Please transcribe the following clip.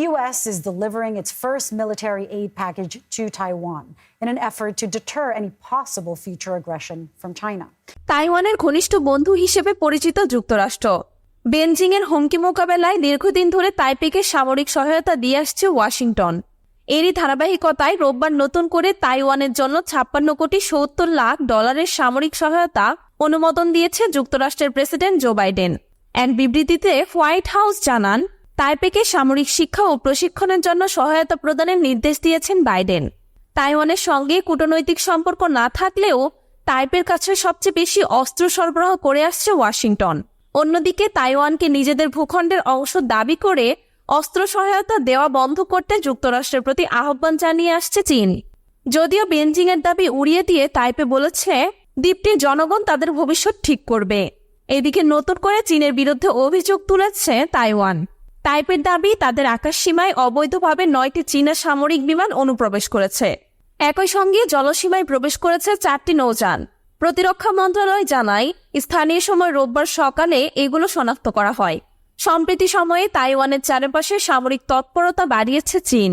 The U.S. is delivering its first military aid package to Taiwan in an effort to deter any possible future aggression from China. তাইওয়ানের ঘনিষ্ঠ বন্ধু হিসেবে পরিচিত যুক্তরাষ্ট্র বেনজিং এর হুমকি মোকাবেলায় দীর্ঘদিন ধরে তাইপেকে সামরিক সহায়তা দিয়ে আসছে ওয়াশিংটন এরই ধারাবাহিকতায় রোববার নতুন করে তাইওয়ানের জন্য ছাপ্পান্ন কোটি সত্তর লাখ ডলারের সামরিক সহায়তা অনুমোদন দিয়েছে যুক্তরাষ্ট্রের প্রেসিডেন্ট জো বাইডেন এক বিবৃতিতে হোয়াইট হাউস জানান তাইপেকে সামরিক শিক্ষা ও প্রশিক্ষণের জন্য সহায়তা প্রদানের নির্দেশ দিয়েছেন বাইডেন। তাইওয়ানের সঙ্গে কূটনৈতিক সম্পর্ক না থাকলেও তাইপের কাছে সবচেয়ে বেশি অস্ত্র সরবরাহ করে আসছে ওয়াশিংটন। অন্যদিকে তাইওয়ানকে নিজেদের ভূখণ্ডের অংশ দাবি করে অস্ত্র সহায়তা দেওয়া বন্ধ করতে যুক্তরাষ্ট্রের প্রতি আহ্বান জানিয়ে আসছে চীন। যদিও বেনজিং এর দাবি উড়িয়ে দিয়ে তাইপে বলেছে, দ্বীপটির জনগণ তাদের ভবিষ্যৎ ঠিক করবে। এদিকে নতুন করে চীনের বিরুদ্ধে অভিযোগ তুলেছে তাইওয়ান। তাইপের দাবি তাদের আকাশসীমায় অবৈধভাবে নয়টি চীনা সামরিক বিমান অনুপ্রবেশ করেছে। একই সঙ্গে জলসীমায় প্রবেশ করেছে চারটি নৌযান। প্রতিরক্ষা মন্ত্রণালয় জানায়, স্থানীয় সময় রোববার সকালে এগুলো শনাক্ত করা হয়। সম্প্রতি সময়ে তাইওয়ানের চারপাশে সামরিক তৎপরতা বাড়িয়েছে চীন।